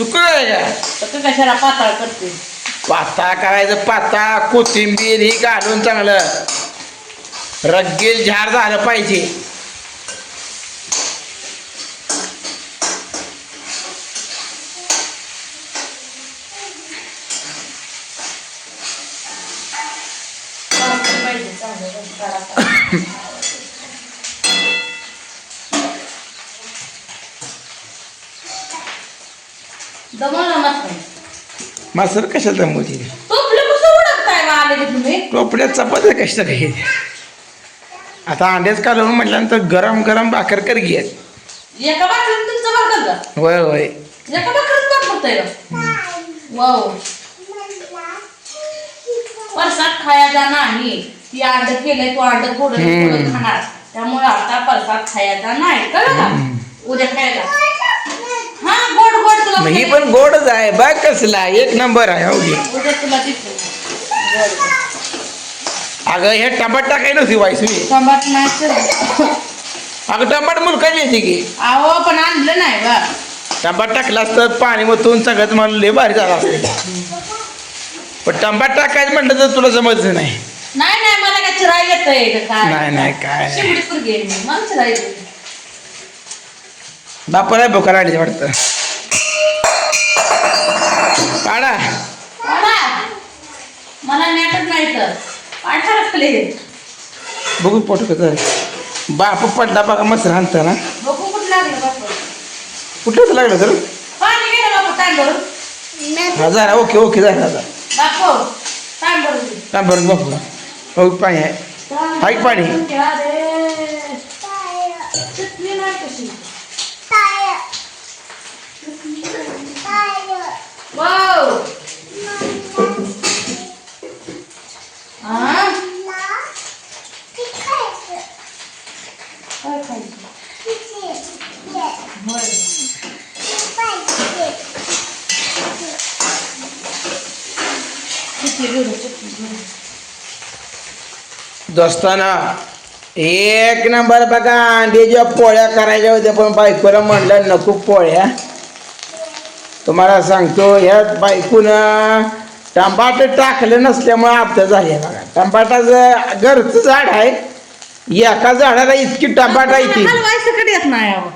सुक आहे. का तर कशाला पातळ करते पाता करायचं पाता कोथिंबीर ही घालून चांगलं रग्गील झाड झालं पाहिजे. दमवलं मस्त मासर कशाला जमवते टोपले कसं उडकताय बा आले की तुम्ही चपात्या कशा काही आता अंड्याच कालवून म्हटल्यानंतर गरम गरम भाकर कर घे. एका तुमचं का? होय होय. एका वाव. खायचा नाही. ती अंड केलंय तू. थोडं खाणार. त्यामुळे आता परसात खायचा नाही. कळलं का? उद्या खायचा मग ही पण गोडच आहे. बघ कसला एक नंबर आहे हो घे. उद्या तुला दिसतो गोड. अगं हे टमाट टाकाय नव्हती वाईस मी. टमाट नाही अगं टमाट मुलकाची येते की? अहो पण आणलं नाही बा. टमाट टाकला असतं पाणी मधून सगळ्यात मला लय भारी झाला असतं. पण टमाट टाकायचं म्हटलं तर तुला जमतच नाही. नाही नाही मला काय चिराय येत नाही, काय. शिवडीपूर गेली मला चिराय वाटतं. काढा मला मला नेटच नाही तर. प्ले बघू पोट कसं बाप पडला बघा मस्त राहतं ना. बघू कुठं लागलं बापू कुठं लागलं तर? पाणी गेलं बापू ताण भरून. हा झाला ओके ओके झाला आता बापू. काय बरं बापू हो पाणी आहे. हाय पाणी. अरे चटणी नाही कशी वाव हा काय खायचं होय. चटणी घेऊन ये, चटणी घेऊन ये. दोस्ताना एक नंबर बघा अंड्याच्या पोळ्या करायच्या होत्या पण बायकोला म्हणलं नको पोळ्या तुम्हाला सांगतो ह्या बायकोनं टमाट टाकलं नसल्यामुळे आपलं झाले बघा. टमाटाचं घरचं झाड आहे. एका झाडाला इतकी टमाटा आहे ती. हलवायचं कडे येत नाही अहो.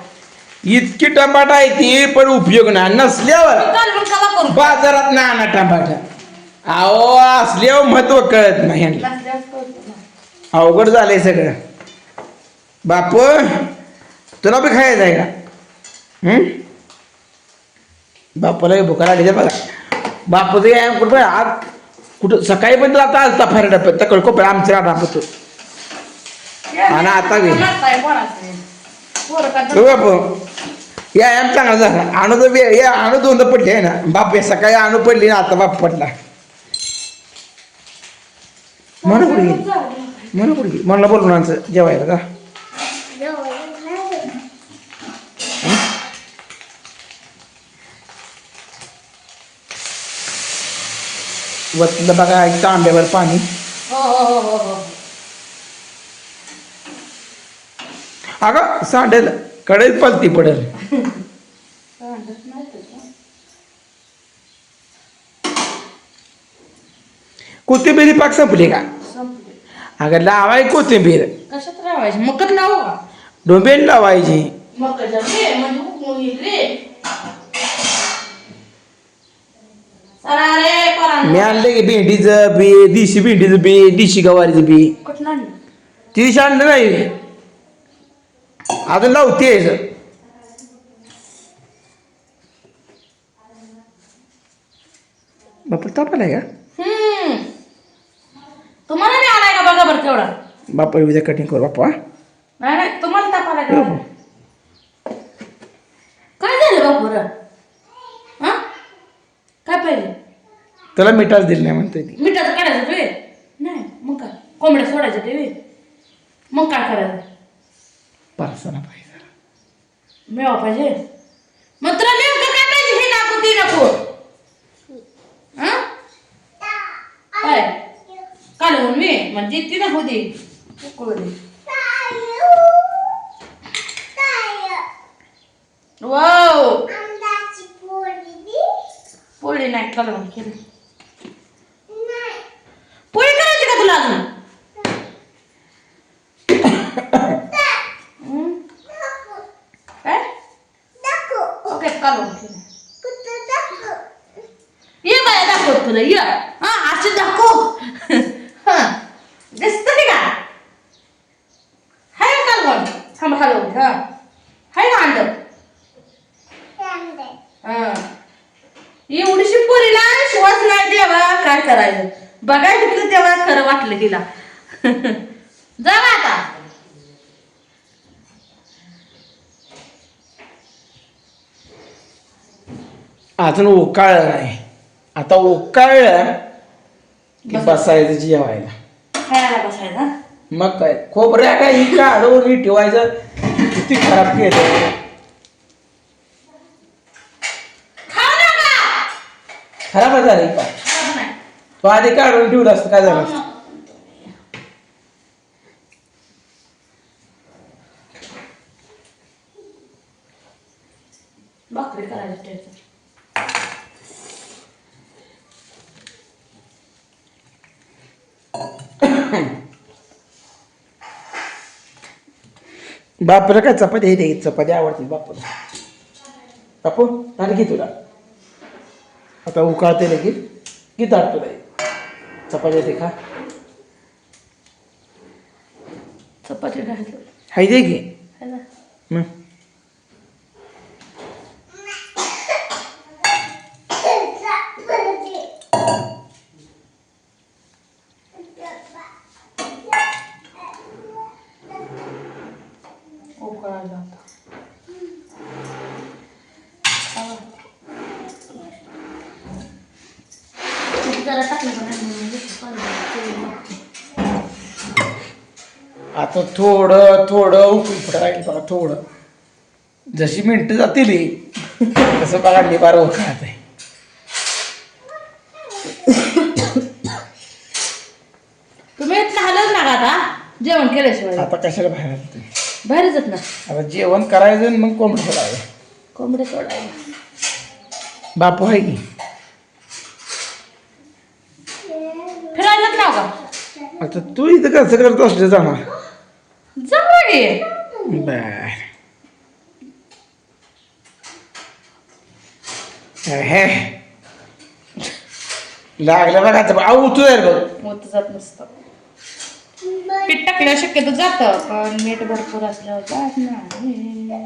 इतकी टमाटा आहे ती पण उपयोग नाही. नसल्यावर कालवण कवा करू? बाजारात ना आणा टमाटा अहो असल्यावर महत्त्व कळत नाही ह्यांना. अवघड झालंय सगळं. बापू तुला बी खायचं आहे का? हं? बापूला भुका लागली बघा. बापूचं काय कुठं आज कुठं सकाळी पण आता आलता फार डब्यात तकड कोपऱ्या आमच्या राहतो आणि आता घे. आम चांगला झाला. आणू तर या आणू दोनदा पडले आहे ना. बाप सकाळी आणू पडली ना आता बाप पडला. म्हणून कुठे म्हणून कुठे म्हणलं बोलून आमचं जेवायला का वतलं बघा एक तांब्यावर पाणी. हो हो हो हो हो. अगं सांडेल कडेल पलती पडेल. कोथिंबीरी पाक संपली का. अगं लावाय कोथिंबीर. कशात राहायचं मकत लावू का? डोंबेल लावायची. म्हणजे मी आणले की भेंडीचं बी देशी भेंडीचं बी देशी गवारीचं बी? ती आणलं? नाही अजून लावते. बापा तापालाय का? हम्म. तुम्हाला नाही आलाय का बघा बरं तेवढा? बापा उद्या कटिंग करू बापा नाही नाही तुम्हाला ताप आलाय का काय झालं बापूर हा काय पाहिजे त्याला मिठाच दिलं नाही म्हणते ती. मिठाचं काढायचं ते नाही मग काय? कोंबड्या सोडायचं ते मग काय करायचं? पारसाना पाहिजे. मेवा पाहिजे? मग तुला नेमकं काय पाहिजे हे नको ती नको हा? काय? कालवून मी म्हणजे ती नको दे. उकळू दे. वाव! कालवण केलं पोळी करायची का तुला अजून हं? काय ओके कालवण केलं ये बाया दाखव तुला ये हा असे दाखव हा दिसत का हाय का कालवण थांब हलवून हा हाय ना अंड हा एवढीशी पोरीला श्वास नाही द्यावा काय करायचं बघायचं तिला तेव्हा खरं वाटलं तिला. जा आता. अजून उकाळलं नाही. आता उकाळलं की बसायचं जेवायला. खायला मग काय? खोबऱ्या काय ही काढून ठेवायचं? किती खराब केलं. खराब झाली का. तो आधी काढून ठेवलं असतं काय झालं? असतं? भाकरी करायला ठेवायचं बापूला काय चपाती आहे ते? चपाती आवडते बापूला. बापू आणि घे तुला. आता उकाळते लगेच. की ताट तुला. चपाती येते खा. चपाती हाय दे घे. है? मग. जरा टाकलं आता थोडं थोडं उकळी फुटायला बघा थोडं. जशी मिनटं जातील तसं बघा निबार उकळत आहे. तुम्ही हलत ना आता. जेवण केल्याशिवाय. आता कशाला बाहेर आलं तुम्ही? बाहेर जात ना. आता जेवण करायचं मग कोंबडं सोडायचं. कोंबडे सोडायला. बापू आहे की फिरायला जात नाव का आता तू इथं कसं करत असलं जाणार? जमलं की बर. हे. लागलं बघा आता. आऊ तू यार बघ. होत जात नसतं. पीठ टाकल्यावर शक्यतो जात पण मीठ भरपूर असल्यावर जात नाही.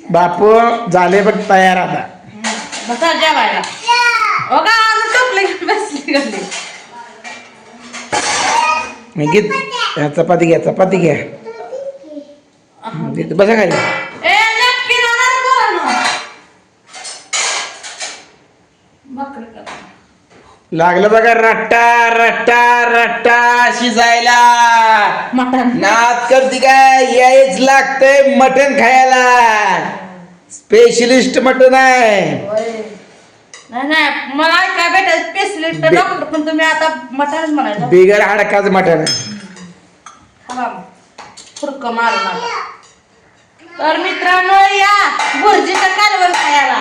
बापू झाले बघ तयार आता. बसा जेवायला. हो का? बसली चपाती घ्या चपाती घ्या. बसा खाली. लागलं बघा रट्टा रट्टा रट्टा शिजायला. मटण. करते काय? यायच लागतंय मटण खायला. स्पेशलिस्ट मटण आहे. होय. नाही नाही मला काय भेटायचं? बे- डॉक्टर पण तुम्ही आता मटणच म्हणायचं. बिगर हाडकाच मटण. फुरक मारू नका. तर मित्रांनो या भुर्जीचं कालवण खायला.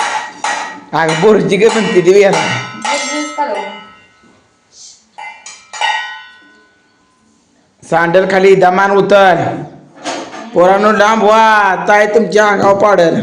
अग बोरची काय म्हणते ती याला. भुर्जीचं कालवण. सांडल खाली दमान उतर पोरांनो लांब व्हा ताय तुमच्या अंगावर पाडल.